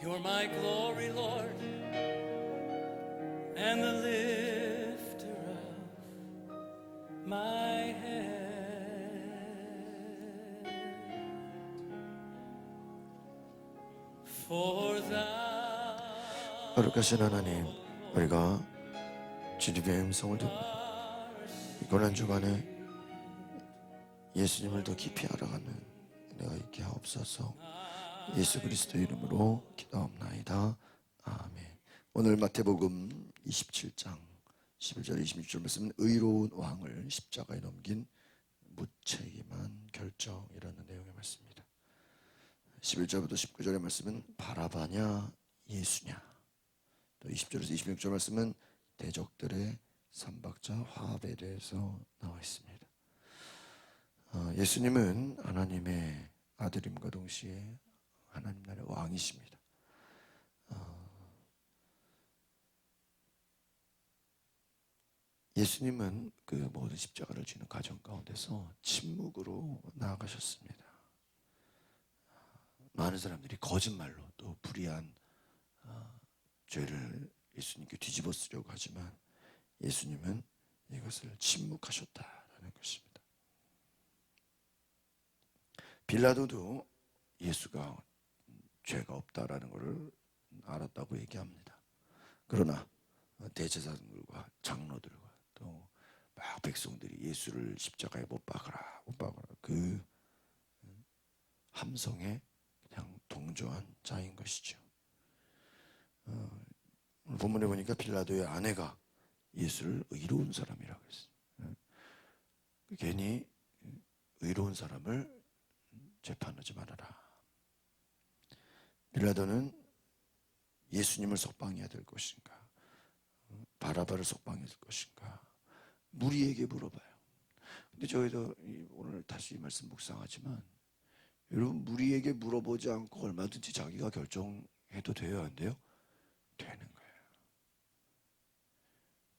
You're my glory, Lord, and the lifter of my head. 거룩하신 하나님, 우리가 주님의 음성을 듣고 이 고난 주간에 예수님을 더 깊이 알아가는 내가 있게 하옵소서. 예수 그리스도 이름으로 기도합나이다. 아멘. 오늘 마태복음 27장 11절 26절 말씀은 의로운 왕을 십자가에 넘긴 무책임한 결정이라는 내용의 말씀입니다. 11절부터 19절의 말씀은 바라바냐 예수냐 또 20절에서 26절 말씀은 대적들의 삼박자 화합에 대해서 나와 있습니다. 어, 예수님은 하나님의 아들임과 동시에 하나님 나라의 왕이십니다. 어, 예수님은 그 모든 십자가를 지는 과정 가운데서 침묵으로 나아가셨습니다. 많은 사람들이 거짓말로 또 불의한 어, 죄를 예수님께 뒤집어 쓰려고 하지만 예수님은 이것을 침묵하셨다라는 것입니다. 빌라도도 예수가 죄가 없다라는 것을 알았다고 얘기합니다. 그러나 대제사장들과 장로들과 또 막 백성들이 예수를 십자가에 못 박아라 못 박아라 그 함성에 그냥 동조한 자인 것이죠. 어, 본문에 보니까 빌라도의 아내가 예수를 의로운 사람이라고 했어요. 어, 괜히 의로운 사람을 재판하지 말아라. 빌라도는 예수님을 속방해야 될 것인가, 어, 바라바를 속방해야 될 것인가, 무리에게 물어봐요. 근데 저희도 이- 오늘 다시 이 말씀 묵상하지만 여러분 무리에게 물어보지 않고 얼마든지 자기가 결정해도 돼요, 안 돼요? 되는 거예요.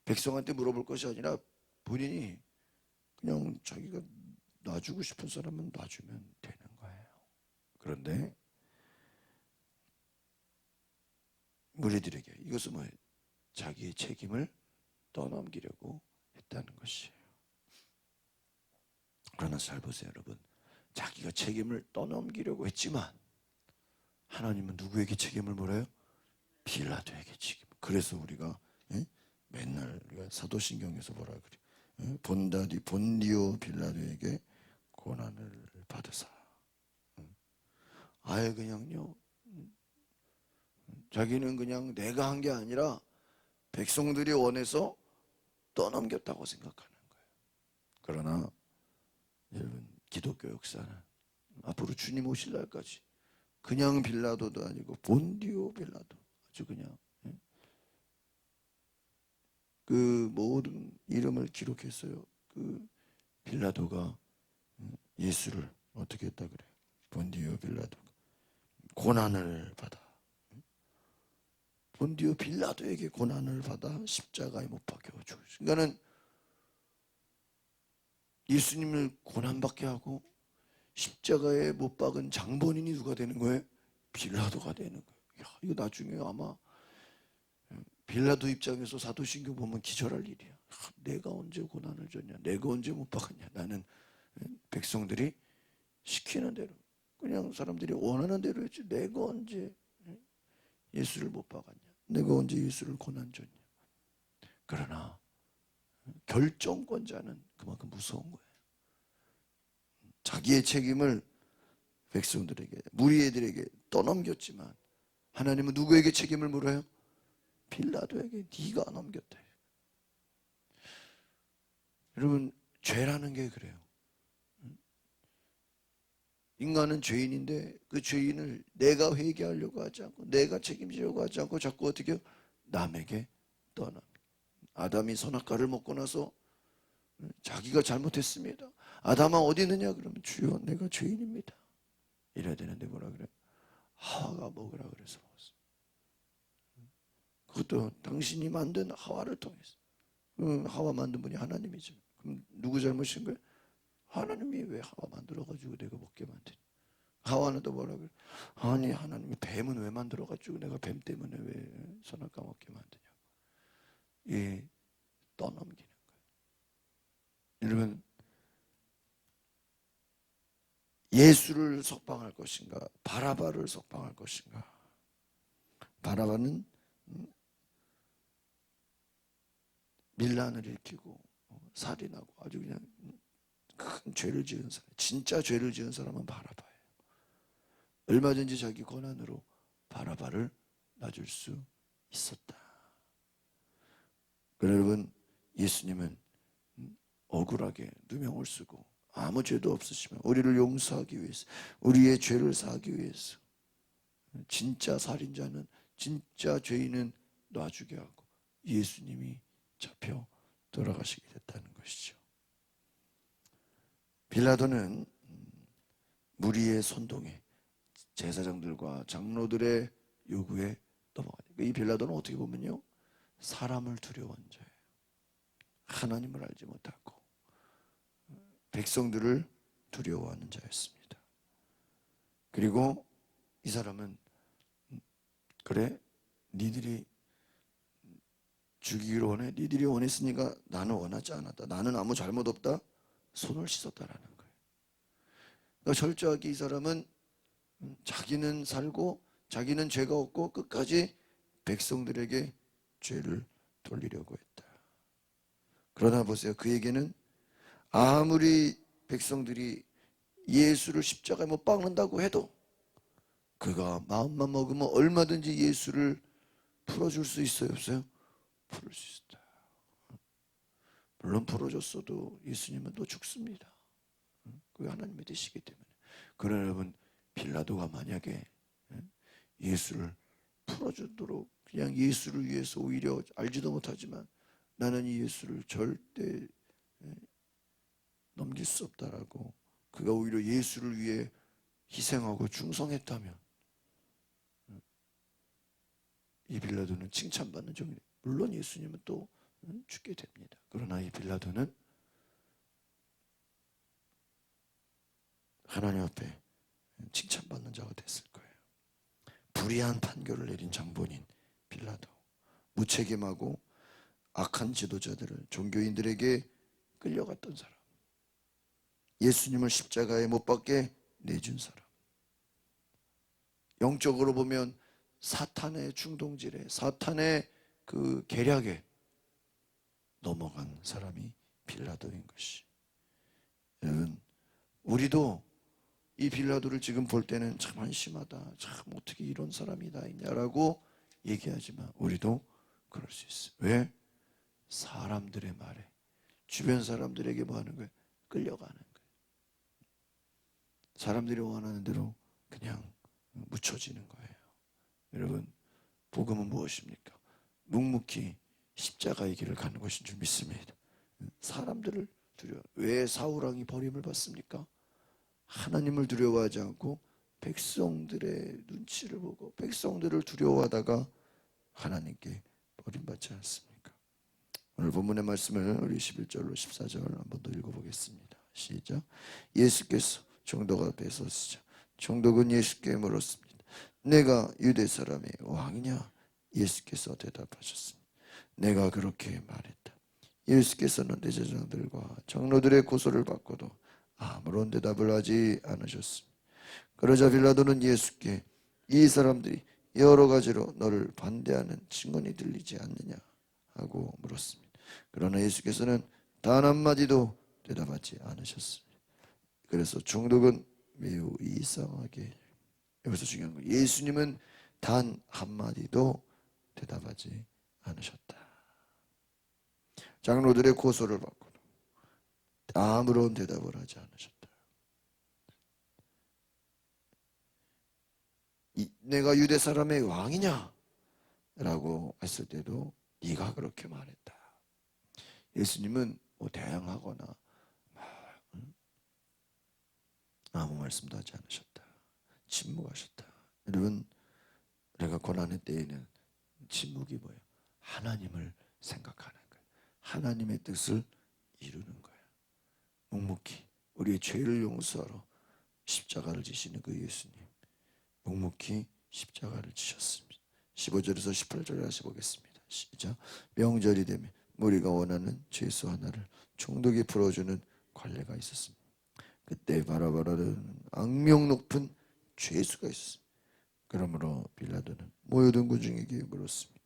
백성한테 물어볼 것이 아니라 본인이 그냥 자기가 놔주고 싶은 사람은 놔주면 되는 거예요. 그런데 무리들에게 이것은 뭐 자기의 책임을 떠넘기려고 했다는 것이에요. 그러나 잘 보세요, 여러분. 자기가 책임을 떠넘기려고 했지만 하나님은 누구에게 책임을 물어요? 빌라도에게 책임. 그래서 우리가 예? 맨날 우리가 사도신경에서 뭐라 그래? 예? 본다디 본디오 빌라도에게 고난을 받으사. 응? 아예 그냥요. 음, 자기는 그냥 내가 한 게 아니라 백성들이 원해서 떠넘겼다고 생각하는 거예요. 그러나 여러분 기독교 역사는 앞으로 주님 오실 날까지 그냥 빌라도도 아니고 본디오 빌라도 아주 그냥 예? 그 모든 이름을 기록했어요. 그 빌라도가 음, 예수를 어떻게 했다 그래? 본디오 빌라도가 고난을 받아. 음? 본디오 빌라도에게 고난을 받아 십자가에 못 박혀 죽었어. 그러니까는 예수님을 고난받게 하고 십자가에 못 박은 장본인이 누가 되는 거예요? 빌라도가 되는 거예요. 야, 이거 나중에 아마 빌라도 입장에서 사도신경 보면 기절할 일이야. 아, 내가 언제 고난을 줬냐? 내가 언제 못 박았냐? 나는 백성들이 시키는 대로 그냥 사람들이 원하는 대로 했지. 내가 언제 예수를 못 박았냐? 내가 언제 예수를 고난 줬냐? 그러나 결정권자는 그만큼 무서운 거예요. 자기의 책임을 백성들에게 무리애들에게 떠넘겼지만 하나님은 누구에게 책임을 물어요? 빌라도에게 네가 넘겼다. 여러분 죄라는 게 그래요. 인간은 죄인인데 그 죄인을 내가 회개하려고 하지 않고 내가 책임지려고 하지 않고 자꾸 어떻게? 남에게 떠납니다. 아담이 선악과를 먹고 나서 자기가 잘못했습니다. 아담아 어디 있느냐 그러면 주여 내가 죄인입니다. 이래야 되는데 뭐라 그래? 하와가 먹으라 그래서 먹었어. 그것도 당신이 만든 하와를 통해서. 그 하와 만든 분이 하나님이죠. 그럼 누구 잘못인 거예요? 하나님이 왜 하와 만들어가지고 내가 먹게 만드냐? 하와는 또 뭐라 그래? 아니 하나님이 뱀은 왜 만들어가지고 내가 뱀 때문에 왜 손을 까먹게 만드냐고. 이 떠넘기는 거예요. 여러분 예수를 석방할 것인가 바라바를 석방할 것인가 바라바는 음, 밀란을 일으키고 어, 살인하고 아주 그냥 큰 죄를 지은 사람 진짜 죄를 지은 사람은 바라바예요 얼마든지 자기 권한으로 바라바를 놔줄 수 있었다 여러분 예수님은 음, 억울하게 누명을 쓰고 아무 죄도 없으시면 우리를 용서하기 위해서 우리의 죄를 사하기 위해서 진짜 살인자는 진짜 죄인은 놔주게 하고 예수님이 잡혀 돌아가시게 됐다는 것이죠. 빌라도는 음, 무리의 선동에 제사장들과 장로들의 요구에 넘어가요. 이 빌라도는 어떻게 보면요 사람을 두려워한 자예요. 하나님을 알지 못하고 백성들을 두려워하는 자였습니다. 그리고 이 사람은 음, 그래 니들이 죽이기를 원해 니들이 원했으니까 나는 원하지 않았다. 나는 아무 잘못 없다. 손을 씻었다라는 거예요. 그러니까 철저하게 이 사람은 음, 자기는 살고 자기는 죄가 없고 끝까지 백성들에게 죄를 돌리려고 했다. 그러나 보세요. 그에게는 아무리 백성들이 예수를 십자가에 못 박는다고 해도 그가 마음만 먹으면 얼마든지 예수를 풀어줄 수 있어요 없어요? 풀을 수 있다. 물론 풀어줬어도 예수님은 또 죽습니다. 그게 하나님의 뜻이기 때문에. 그러나 여러분 빌라도가 만약에 예수를 풀어주도록 그냥 예수를 위해서 오히려 알지도 못하지만 나는 이 예수를 절대 넘길 수 없다라고 그가 오히려 예수를 위해 희생하고 충성했다면 이 빌라도는 칭찬받는 종이 물론 예수님은 또 죽게 됩니다. 그러나 이 빌라도는 하나님 앞에 칭찬받는 자가 됐을 거예요. 불의한 판결을 내린 장본인 빌라도 무책임하고 악한 지도자들을 종교인들에게 끌려갔던 사람 예수님을 십자가에 못 박게 내준 사람. 영적으로 보면 사탄의 충동질에 사탄의 그 계략에 넘어간 사람이 빌라도인 것이. 여러분, 우리도 이 빌라도를 지금 볼 때는 참 한심하다. 참 어떻게 이런 사람이 다 있냐라고 얘기하지만 우리도 그럴 수 있어요. 왜? 사람들의 말에 주변 사람들에게 뭐 하는 거예요? 끌려가는 거예요. 사람들이 원하는 대로 그냥 묻혀지는 거예요. 여러분, 복음은 무엇입니까? 묵묵히 십자가의 길을 가는 것인 줄 믿습니다. 사람들을 두려워. 왜 사울왕이 버림을 받습니까? 하나님을 두려워하지 않고 백성들의 눈치를 보고 백성들을 두려워하다가 하나님께 버림받지 않습니까? 오늘 본문의 말씀을 우리 11절로 14절 한번 더 읽어보겠습니다. 시작. 예수께서 총독 앞에 섰으죠. 총독은 예수께 물었습니다. 내가 유대 사람의 왕이냐? 예수께서 대답하셨습니다. 내가 그렇게 말했다. 예수께서는 대제장들과 장로들의 고소를 받고도 아무런 대답을 하지 않으셨습니다. 그러자 빌라도는 예수께 이 사람들이 여러 가지로 너를 반대하는 증언이 들리지 않느냐 하고 물었습니다. 그러나 예수께서는 단 한마디도 대답하지 않으셨습니다. 그래서 총독은 매우 이상하게 여기서 중요한 거 예수님은 단 한마디도 대답하지 않으셨다. 장로들의 고소를 받고 아무런 대답을 하지 않으셨다. 이, 내가 유대 사람의 왕이냐? 라고 했을 때도 네가 그렇게 말했다. 예수님은 뭐 대항하거나? 아무 말씀도 하지 않으셨다. 침묵하셨다. 여러분, 내가 고난의 때에는 침묵이 뭐예요? 하나님을 생각하는. 하나님의 뜻을 이루는 거예요. 묵묵히 우리의 죄를 용서하러 십자가를 지시는 그 예수님 묵묵히 십자가를 지셨습니다. 15절에서 18절을 다시 보겠습니다. 시작. 명절이 되면 우리가 원하는 죄수 하나를 총독이 풀어주는 관례가 있었습니다. 그때 바라바라는 악명 높은 죄수가 있었습니다. 그러므로 빌라도는 모여든 군 중에게 물었습니다.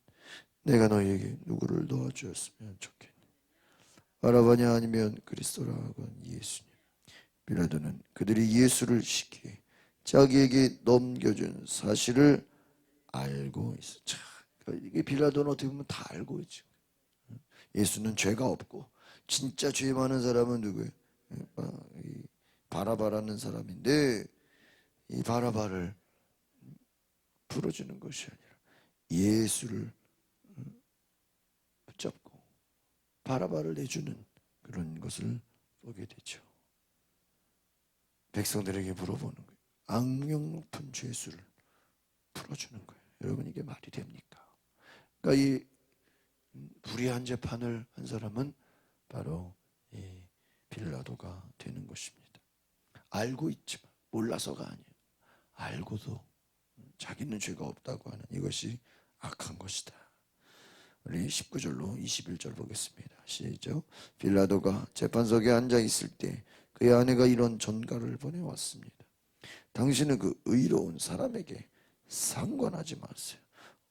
내가 너희에게 누구를 놓아주었으면 좋겠니? 바라바냐 아니면 그리스도라 하건 예수님. 빌라도는 그들이 예수를 시키 자기에게 넘겨준 사실을 알고 있어. 자, 그러니까 이게 빌라도는 어떻게 보면 다 알고 있죠. 예수는 죄가 없고 진짜 죄 많은 사람은 누구예요? 아, 이 바라바라는 사람인데 이 바라바를 풀어주는 것이 아니라 예수를 붙잡고 바라바를 내주는 그런 것을 보게 되죠. 백성들에게 물어보는 거예요. 악명 높은 죄수를 풀어주는 거예요. 여러분 이게 말이 됩니까? 그러니까 이 불의한 재판을 한 사람은 바로 이 빌라도가 되는 것입니다. 알고 있지만 몰라서가 아니에요. 알고도 자기는 죄가 없다고 하는 이것이 악한 것이다. 우리 19절로 21절 보겠습니다. 시작. 빌라도가 재판석에 앉아 있을 때 그의 아내가 이런 전가를 보내왔습니다. 당신은 그 의로운 사람에게 상관하지 마세요.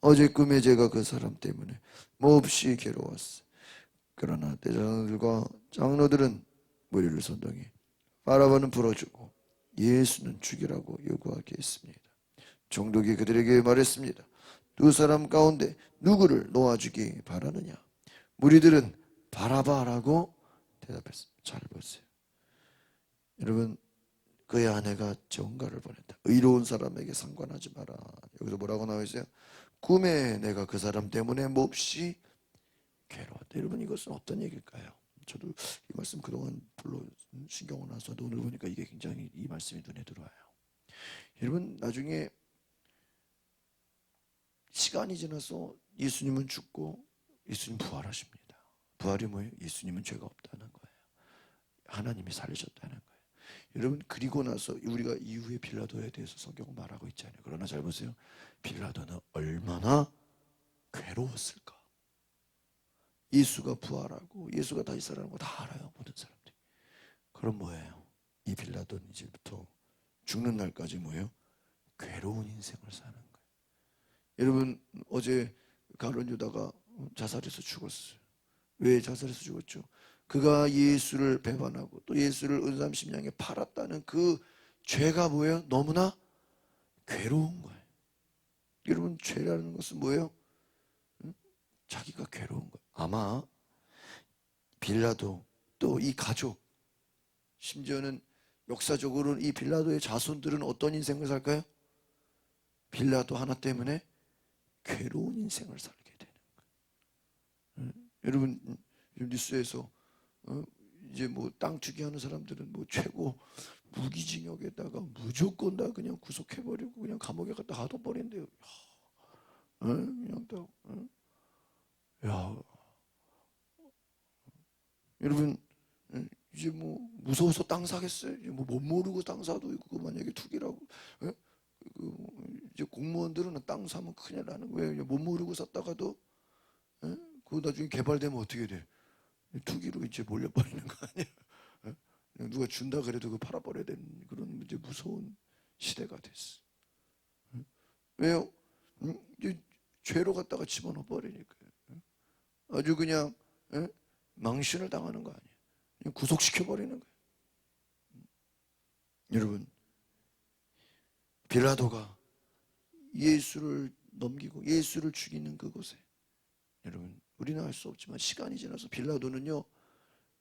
어제 꿈에 제가 그 사람 때문에 몹시 괴로웠어. 그러나 대장들과 장로들은 무리를 선동해 바라바는 풀어주고 예수는 죽이라고 요구하게 했습니다. 종독이 그들에게 말했습니다. 두 사람 가운데 누구를 놓아주기 바라느냐? 무리들은 바라바라고 대답했습니다. 잘 보세요. 여러분 그의 아내가 정가를 보냈다. 의로운 사람에게 상관하지 마라. 여기서 뭐라고 나와 있어요? 꿈에 내가 그 사람 때문에 몹시 괴로웠다. 여러분 이것은 어떤 얘기일까요? 저도 이 말씀 그동안 별로 신경을 안 써도 오늘 보니까 이게 굉장히 이 말씀이 눈에 들어와요. 여러분 나중에 시간이 지나서 예수님은 죽고 예수님 부활하십니다. 부활이 뭐예요? 예수님은 죄가 없다는 거예요. 하나님이 살리셨다는 거예요. 여러분 그리고 나서 우리가 이후에 빌라도에 대해서 성경은 말하고 있잖아요. 그러나 잘 보세요. 빌라도는 얼마나 괴로웠을까. 예수가 부활하고 예수가 다시 살아나는 거 다 알아요. 모든 사람들이. 그럼 뭐예요? 이 빌라도는 이제부터 죽는 날까지 뭐예요? 괴로운 인생을 사는. 여러분 어제 가론 유다가 자살해서 죽었어요. 왜 자살해서 죽었죠? 그가 예수를 배반하고 또 예수를 은삼십냥에 팔았다는 그 죄가 뭐예요? 너무나 괴로운 거예요. 여러분 죄라는 것은 뭐예요? 응? 자기가 괴로운 거예요. 아마 빌라도 또 이 가족 심지어는 역사적으로는 이 빌라도의 자손들은 어떤 인생을 살까요? 빌라도 하나 때문에 괴로운 인생을 살게 되는 거예요. 응? 여러분 뉴스에서 어? 이제 뭐땅 투기하는 사람들은 뭐 최고 무기징역에다가 무조건 다 그냥 구속해버리고 그냥 감옥에 갖다 가둬버린대요. 어? 그냥 다. 어? 야, 여러분 어? 이제 뭐 무서워서 땅 사겠어요? 이제 뭐못 모르고 땅 사도 있고 만약에 투기라고. 어? 그 이제 공무원들은 땅 사면 큰일 나는 거예요. 못 모르고 샀다가도 어? 그거 나중에 개발되면 어떻게 돼? 투기로 이제 몰려버리는 거 아니야? 어? 누가 준다 그래도 그 팔아버려야 되는 그런 이제 무서운 시대가 됐어. 어? 왜요? 음, 이제 죄로 갖다가 집어넣어 버리니까요. 어? 아주 그냥 예? 망신을 당하는 거 아니에요. 구속시켜 버리는 거예요. 음. 여러분 빌라도가 예수를 넘기고 예수를 죽이는 그곳에. 여러분 우리는 알 수 없지만 시간이 지나서 빌라도는요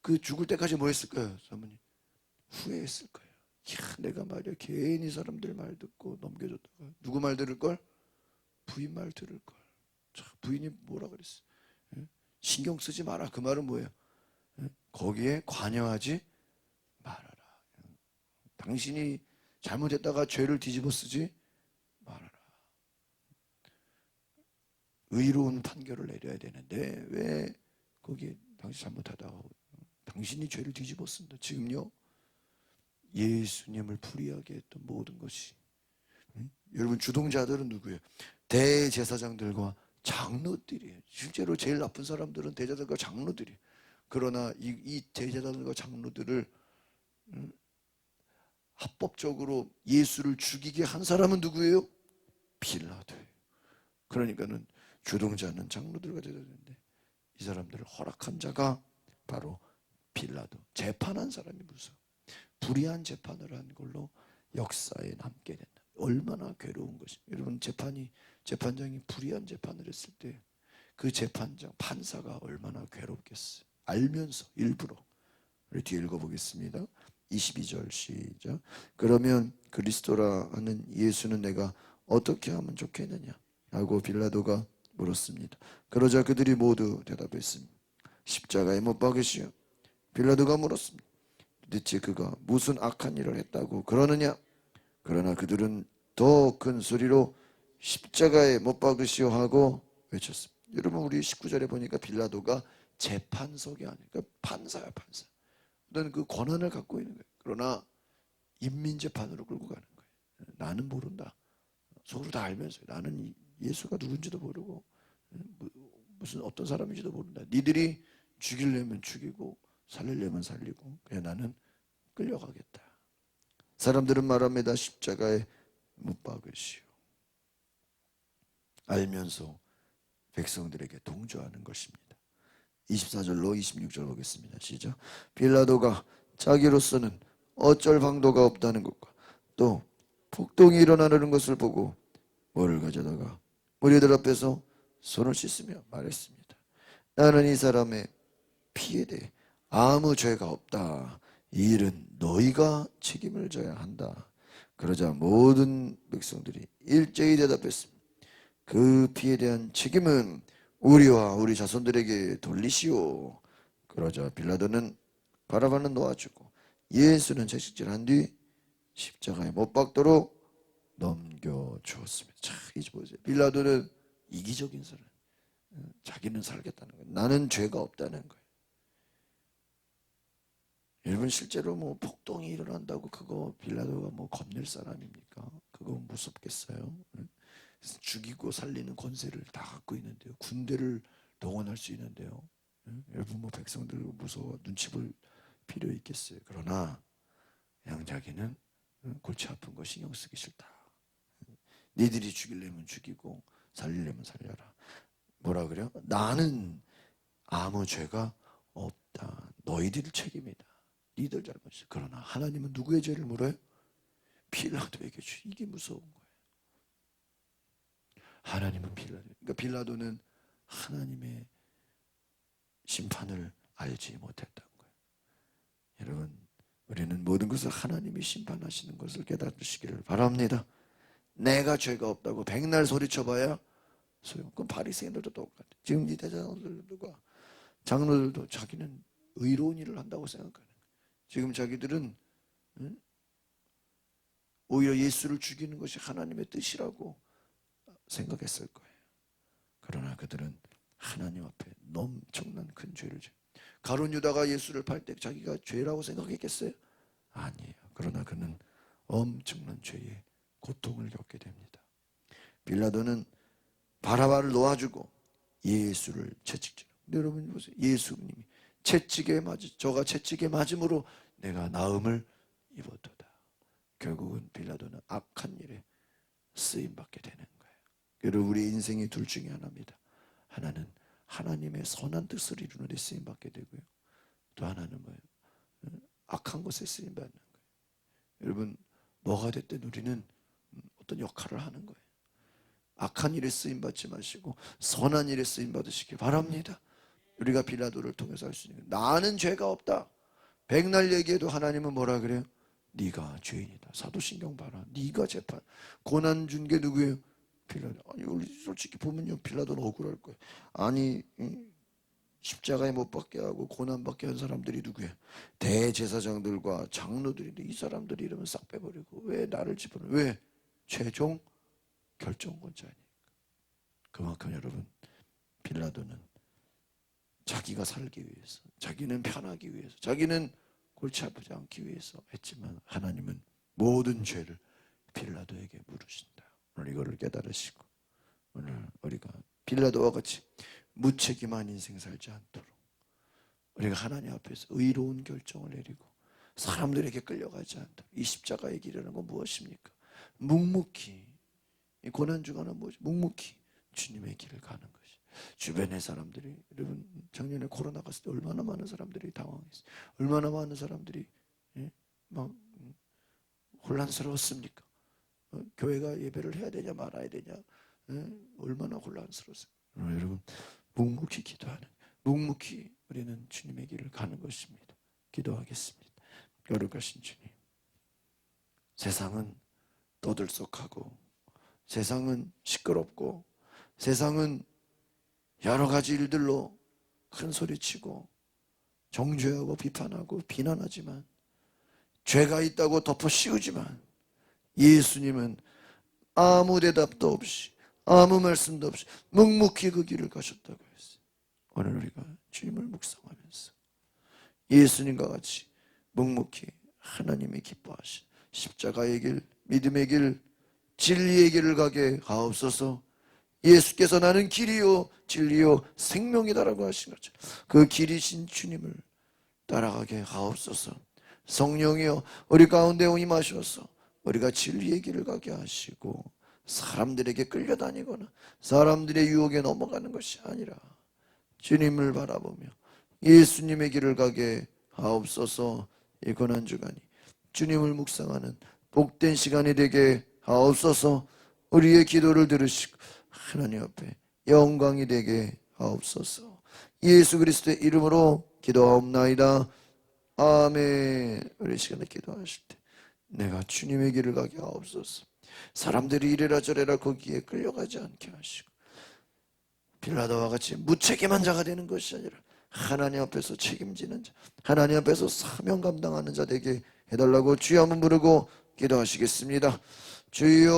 그 죽을 때까지 뭐 했을까요 사모님? 후회했을 거예요. 야 내가 말이야 괜히 사람들 말 듣고 넘겨줬다가 누구 말 들을 걸? 부인 말 들을 걸. 자, 부인이 뭐라 그랬어? 예? 신경 쓰지 마라. 그 말은 뭐예요? 예? 거기에 관여하지 말아라. 당신이 잘못했다가 죄를 뒤집어 쓰지 말아라 의로운 판결을 내려야 되는데 왜 거기에 당신 잘못하다고 당신이 죄를 뒤집어 쓴다. 지금요 예수님을 불의하게 했던 모든 것이 응? 여러분 주동자들은 누구예요? 대제사장들과 장로들이에요. 실제로 제일 나쁜 사람들은 대제사장과 장로들이에요. 그러나 이, 이 대제사장과 장로들을 응? 합법적으로 예수를 죽이게 한 사람은 누구예요? 빌라도예요. 그러니까는 주동자는 장로들과 제사장인데 이 사람들을 허락한 자가 바로 빌라도 재판한 사람이 무서워 불의한 재판을 한 걸로 역사에 남게 된다. 얼마나 괴로운 것이. 여러분 재판이 재판장이 불의한 재판을 했을 때 그 재판장 판사가 얼마나 괴롭겠어요 알면서 일부러. 우리 뒤에 읽어보겠습니다. 22절 시작. 그러면 그리스도라 하는 예수는 내가 어떻게 하면 좋겠느냐? 하고 빌라도가 물었습니다 그러자 그들이 모두 대답했습니다 십자가에 못 박으시오 빌라도가 물었습니다. 도대체 그가 무슨 악한 일을 했다고 그러느냐? 그러나 그들은 더 큰 소리로 십자가에 못 박으시오 하고 외쳤습니다. 여러분 우리 19절에 보니까 빌라도가 재판석이 아니니까 판사야 판사. 그 권한을 갖고 있는 거예요. 그러나 인민재판으로 끌고 가는 거예요. 나는 모른다. 속으로 다 알면서 나는 이 예수가 누군지도 모르고 무- 무슨 어떤 사람인지도 모른다. 니들이 죽이려면 죽이고 살리려면 살리고 그냥 나는 끌려가겠다. 사람들은 말합니다. 십자가에 못 박으시오. 알면서 백성들에게 동조하는 것입니다. 24절로 26절 보겠습니다. 시작. 빌라도가 자기로서는 어쩔 방도가 없다는 것과 또 폭동이 일어나는 것을 보고 뭐를 가져다가 무리들 앞에서 손을 씻으며 말했습니다. 나는 이 사람의 피에 대해 아무 죄가 없다. 이 일은 너희가 책임을 져야 한다. 그러자 모든 백성들이 일제히 대답했습니다. 그 피에 대한 책임은 우리와 우리 자손들에게 돌리시오. 그러자 빌라도는 바라바는 놓아주고 예수는 채식질한 뒤 십자가에 못 박도록 넘겨 주었습니다. 자, 이제 보세요. 빌라도는 이기적인 사람. 자기는 살겠다는 거예요. 나는 죄가 없다는 거예요. 여러분 실제로 뭐 폭동이 일어난다고 그거 빌라도가 뭐 겁낼 사람입니까? 그거 무섭겠어요? 응? 죽이고 살리는 권세를 다 갖고 있는데요. 군대를 동원할 수 있는데요. 응? 여러분 뭐 백성들 무서워 눈치 볼 필요 있겠어요. 그러나 그냥 자기는 응? 골치 아픈 거 신경 쓰기 싫다. 응? 니들이 죽이려면 죽이고 살리려면 살려라. 뭐라 그래요? 나는 아무 죄가 없다. 너희들 책임이다. 니들 잘못이야. 그러나 하나님은 누구의 죄를 물어요? 빌라도에게 주. 이게 무서운 거예요. 하나님은 빌라도. 그러니까 빌라도는 하나님의 심판을 알지 못했던 거예요. 여러분, 우리는 모든 것을 하나님이 심판하시는 것을 깨닫으시기를 바랍니다. 내가 죄가 없다고 백날 소리쳐봐야 소용. 그럼 바리새인들도 똑같아. 지금 이 대장들과 장로들도 자기는 의로운 일을 한다고 생각하는 거예요. 지금 자기들은 응? 오히려 예수를 죽이는 것이 하나님의 뜻이라고 생각했을 거예요. 그러나 그들은 하나님 앞에 엄청난 큰 죄를 져. 가론 유다가 예수를 팔 때 자기가 죄라고 생각했겠어요? 아니에요. 그러나 그는 엄청난 죄의 고통을 겪게 됩니다. 빌라도는 바라바를 놓아주고 예수를 채찍질. 여러분 보세요. 예수님이 채찍에 맞 저가 채찍에 맞음으로 내가 나음을 입었도다. 결국은 빌라도는 악한 일에 쓰임 받게 되는 거예요. 여러분 우리 인생이 둘 중에 하나입니다. 하나는 하나님의 선한 뜻을 이루는 데 쓰임 받게 되고요. 또 하나는 뭐예요? 악한 것에 쓰임 받는 거예요. 여러분 뭐가 됐든 우리는 어떤 역할을 하는 거예요. 악한 일에 쓰임 받지 마시고 선한 일에 쓰임 받으시기 바랍니다. 우리가 빌라도를 통해서 할 수 있는 거. 나는 죄가 없다. 백날 얘기해도 하나님은 뭐라 그래요? 네가 죄인이다. 사도신경 봐라. 네가 재판. 고난 준 게 누구예요? 빌라도. 아니 우리 솔직히 보면요 빌라도는 억울할 거예요. 아니 이 십자가에 못 박게 하고 고난 받게 한 사람들이 누구예요? 대제사장들과 장로들인데 이 사람들이 이러면 싹 빼버리고 왜 나를 집어넣어? 왜? 최종 결정권자니까. 그만큼 여러분 빌라도는 자기가 살기 위해서, 자기는 편하기 위해서, 자기는 골치 아프지 않기 위해서 했지만 하나님은 모든 죄를 빌라도에게 물으신다. 오늘 이거를 깨달으시고 오늘 우리가 빌라도와 같이 무책임한 인생 살지 않도록 우리가 하나님 앞에서 의로운 결정을 내리고 사람들에게 끌려가지 않도록 이 십자가의 길이라는 건 무엇입니까? 묵묵히 이 고난 주간은 뭐지? 묵묵히 주님의 길을 가는 것이. 주변의 사람들이 여러분 작년에 코로나 갔을 때 얼마나 많은 사람들이 당황했어요. 얼마나 많은 사람들이 예? 막 음, 혼란스러웠습니까? 어, 교회가 예배를 해야 되냐 말아야 되냐 예? 얼마나 혼란스러웠어요. 어, 여러분 묵묵히 기도하는 묵묵히 우리는 주님의 길을 가는 것입니다. 기도하겠습니다. 거룩하신 주님 세상은 떠들썩하고 세상은 시끄럽고 세상은 여러 가지 일들로 큰 소리치고 정죄하고 비판하고 비난하지만 죄가 있다고 덮어 씌우지만 예수님은 아무 대답도 없이 아무 말씀도 없이 묵묵히 그 길을 가셨다고 했어요. 오늘 우리가 주님을 묵상하면서 예수님과 같이 묵묵히 하나님의 기뻐하신 십자가의 길, 믿음의 길, 진리의 길을 가게 하옵소서. 예수께서 나는 길이요 진리요 생명이다라고 하신 것처럼 그 길이신 주님을 따라가게 하옵소서. 성령이여 우리 가운데 임하셔서 우리가 진리의 길을 가게 하시고 사람들에게 끌려다니거나 사람들의 유혹에 넘어가는 것이 아니라 주님을 바라보며 예수님의 길을 가게 하옵소서 이 고난 주간이 주님을 묵상하는 복된 시간이 되게 하옵소서. 우리의 기도를 들으시고 하나님 앞에 영광이 되게 하옵소서. 예수 그리스도의 이름으로 기도하옵나이다. 아멘. 우리 시간에 기도하실 때 내가 주님의 길을 가게 하옵소서. 사람들이 이래라 저래라 거기에 끌려가지 않게 하시고 빌라도와 같이 무책임한 자가 되는 것이 아니라 하나님 앞에서 책임지는 자, 하나님 앞에서 사명 감당하는 자 되게 해달라고 주여 한번 부르고 기도하시겠습니다. 주여